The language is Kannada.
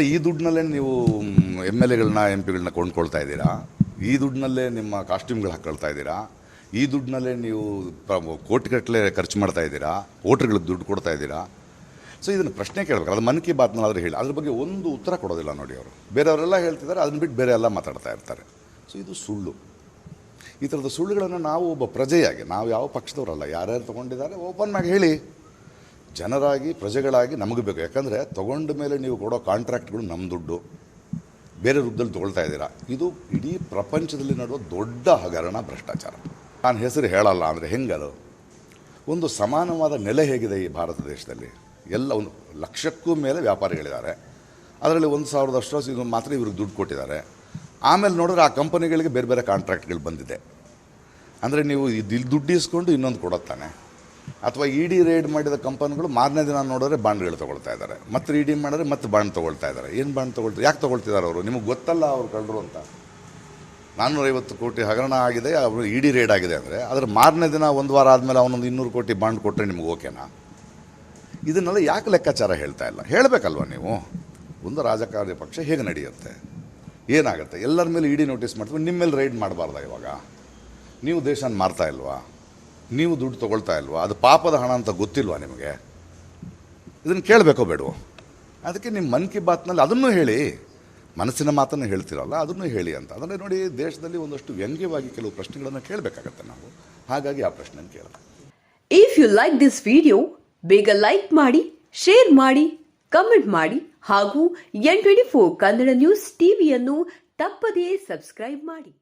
ಈ ದುಡ್ಡಿನಲ್ಲೇ ನೀವು ಎಂ ಎಲ್ ಎಗಳನ್ನ, ಎಂ ಪಿಗಳನ್ನ ಕೊಂಡ್ಕೊಳ್ತಾ ಇದ್ದೀರಾ? ಈ ದುಡ್ಡಿನಲ್ಲೇ ನಿಮ್ಮ ಕಾಸ್ಟ್ಯೂಮ್ಗಳು ಹಾಕೊಳ್ತಾ ಇದ್ದೀರಾ? ಈ ದುಡ್ಡಿನಲ್ಲೇ ನೀವು ಕೋಟಿಗಟ್ಟಲೆ ಖರ್ಚು ಮಾಡ್ತಾ ಇದ್ದೀರಾ? ವೋಟರ್ಗಳಿಗೆ ದುಡ್ಡು ಕೊಡ್ತಾ ಇದ್ದೀರಾ? ಸೊ ಇದನ್ನು ಪ್ರಶ್ನೆ ಕೇಳಬೇಕು ಅದು ಮನ್ ಕಿ ಬಾತ್ನಾದ್ರೂ ಹೇಳಿ, ಅದ್ರ ಬಗ್ಗೆ ಒಂದು ಉತ್ತರ ಕೊಡೋದಿಲ್ಲ ನೋಡಿ ಅವರು. ಬೇರೆಯವರೆಲ್ಲ ಹೇಳ್ತಿದ್ದಾರೆ, ಅದನ್ನ ಬಿಟ್ಟು ಬೇರೆ ಎಲ್ಲ ಮಾತಾಡ್ತಾ ಇರ್ತಾರೆ. ಸೊ ಇದು ಸುಳ್ಳು. ಈ ಥರದ ಸುಳ್ಳುಗಳನ್ನು ನಾವು ಒಬ್ಬ ಪ್ರಜೆಯಾಗಿ, ನಾವು ಯಾವ ಪಕ್ಷದವರಲ್ಲ, ಯಾರ್ಯಾರು ತೊಗೊಂಡಿದ್ದಾರೆ, ಓಪನ್ ಆಗಿ ಹೇಳಿ. ಜನರಾಗಿ, ಪ್ರಜೆಗಳಾಗಿ ನಮಗೆ ಬೇಕು. ಯಾಕಂದರೆ ತೊಗೊಂಡ ಮೇಲೆ ನೀವು ಕೊಡೋ ಕಾಂಟ್ರಾಕ್ಟ್ಗಳು ನಮ್ಮ ದುಡ್ಡು. ಬೇರೆ ರೂಪದಲ್ಲಿ ತೊಗೊಳ್ತಾ ಇದ್ದೀರಾ. ಇದು ಇಡೀ ಪ್ರಪಂಚದಲ್ಲಿ ನಡುವ ದೊಡ್ಡ ಹಗರಣ ಭ್ರಷ್ಟಾಚಾರ. ನಾನು ಹೆಸರು ಹೇಳಲ್ಲ, ಅಂದರೆ ಹೆಂಗದು ಒಂದು ಸಮಾನವಾದ ನೆಲೆ ಹೇಗಿದೆ ಈ ಭಾರತ ದೇಶದಲ್ಲಿ. ಎಲ್ಲ ಒಂದು ಲಕ್ಷಕ್ಕೂ ಮೇಲೆ ವ್ಯಾಪಾರಿಗಳಿದ್ದಾರೆ. ಅದರಲ್ಲಿ ಒಂದು ಸಾವಿರದಷ್ಟು ಇದು ಮಾತ್ರ ಇವ್ರಿಗೆ ದುಡ್ಡು ಕೊಟ್ಟಿದ್ದಾರೆ. ಆಮೇಲೆ ನೋಡಿದ್ರೆ ಆ ಕಂಪನಿಗಳಿಗೆ ಬೇರೆ ಬೇರೆ ಕಾಂಟ್ರಾಕ್ಟ್ಗಳು ಬಂದಿದೆ. ಅಂದರೆ ನೀವು ಇದು ದುಡ್ಡು ಇಸ್ಕೊಂಡು ಇನ್ನೊಂದು ಕೊಡುತ್ತಾನೆ ಅಥವಾ ಇ ಡಿ ರೇಡ್ ಮಾಡಿದ ಕಂಪನಿಗಳು ಮಾರನೇ ದಿನ ನೋಡಿದ್ರೆ ಬಾಂಡ್ಗಳು ತೊಗೊಳ್ತಾ ಇದ್ದಾರೆ. ಮತ್ತೆ ಇ ಡಿ ಮಾಡಿದ್ರೆ ಮತ್ತೆ ಬಾಂಡ್ ತೊಗೊಳ್ತಾ ಇದ್ದಾರೆ. ಏನು ಬಾಂಡ್ ತೊಗೊಳ್ತಾರೆ ಯಾಕೆ ತೊಗೊಳ್ತಿದ್ದಾರೆ ಅವರು? ನಿಮಗೆ ಗೊತ್ತಲ್ಲ ಅವ್ರು ಕಳ್ಳರು ಅಂತ. ನಾನ್ನೂರೈವತ್ತು ಕೋಟಿ ಹಗರಣ ಆಗಿದೆ, ಅವರು ಇ ಡಿ ರೇಡ್ ಆಗಿದೆ ಅಂದರೆ ಅದರ ಮಾರನೇ ದಿನ ಒಂದು ವಾರ ಆದಮೇಲೆ ಅವನೊಂದು ಇನ್ನೂರು ಕೋಟಿ ಬಾಂಡ್ ಕೊಟ್ಟರೆ ನಿಮ್ಗೆ ಓಕೆನಾ? ಇದನ್ನೆಲ್ಲ ಯಾಕೆ ಲೆಕ್ಕಾಚಾರ ಹೇಳ್ತಾ ಇಲ್ಲ? ಹೇಳಬೇಕಲ್ವ ನೀವು? ಒಂದು ರಾಜಕಾರಣ ಪಕ್ಷ ಹೇಗೆ ನಡೆಯುತ್ತೆ? ಏನಾಗುತ್ತೆ? ಎಲ್ಲರ ಮೇಲೆ ಇಡಿ ನೋಟಿಸ್ ಮಾಡ್ತೀವಿ ನಿಮ್ಮ ಮೇಲೆ ರೈಡ್ ಮಾಡಬಾರ್ದ ಇವಾಗ? ನೀವು ದೇಶನ ಮಾರ್ತಾ ಇಲ್ವಾ? ನೀವು ದುಡ್ಡು ತೊಗೊಳ್ತಾ ಇಲ್ವಾ? ಅದು ಪಾಪದ ಹಣ ಅಂತ ಗೊತ್ತಿಲ್ವಾ ನಿಮಗೆ? ಇದನ್ನು ಕೇಳಬೇಕೋ ಬೇಡವು? ಅದಕ್ಕೆ ನಿಮ್ಮ ಮನ್ ಕಿ ಬಾತ್ನಲ್ಲಿ ಅದನ್ನು ಹೇಳಿ. ಮನಸ್ಸಿನ ಮಾತನ್ನು ಹೇಳ್ತಿರಲ್ಲ, ಅದನ್ನು ಹೇಳಿ ಅಂತ. ಅಂದರೆ ನೋಡಿ ದೇಶದಲ್ಲಿ ಒಂದಷ್ಟು ವ್ಯಂಗ್ಯವಾಗಿ ಕೆಲವು ಪ್ರಶ್ನೆಗಳನ್ನು ಕೇಳಬೇಕಾಗತ್ತೆ ನಾವು. ಹಾಗಾಗಿ ಆ ಪ್ರಶ್ನೆ ಕೇಳಿದೆ if you like this video ಬೇಗ ಲೈಕ್ ಮಾಡಿ ಶೇರ್ ಮಾಡಿ ಕಮೆಂಟ್ ಮಾಡಿ, ಹಾಗೂ N twenty four Kannada news ಟಿವಿಯನ್ನು ತಪ್ಪದೇ ಸಬ್ಸ್ಕ್ರೈಬ್ ಮಾಡಿ.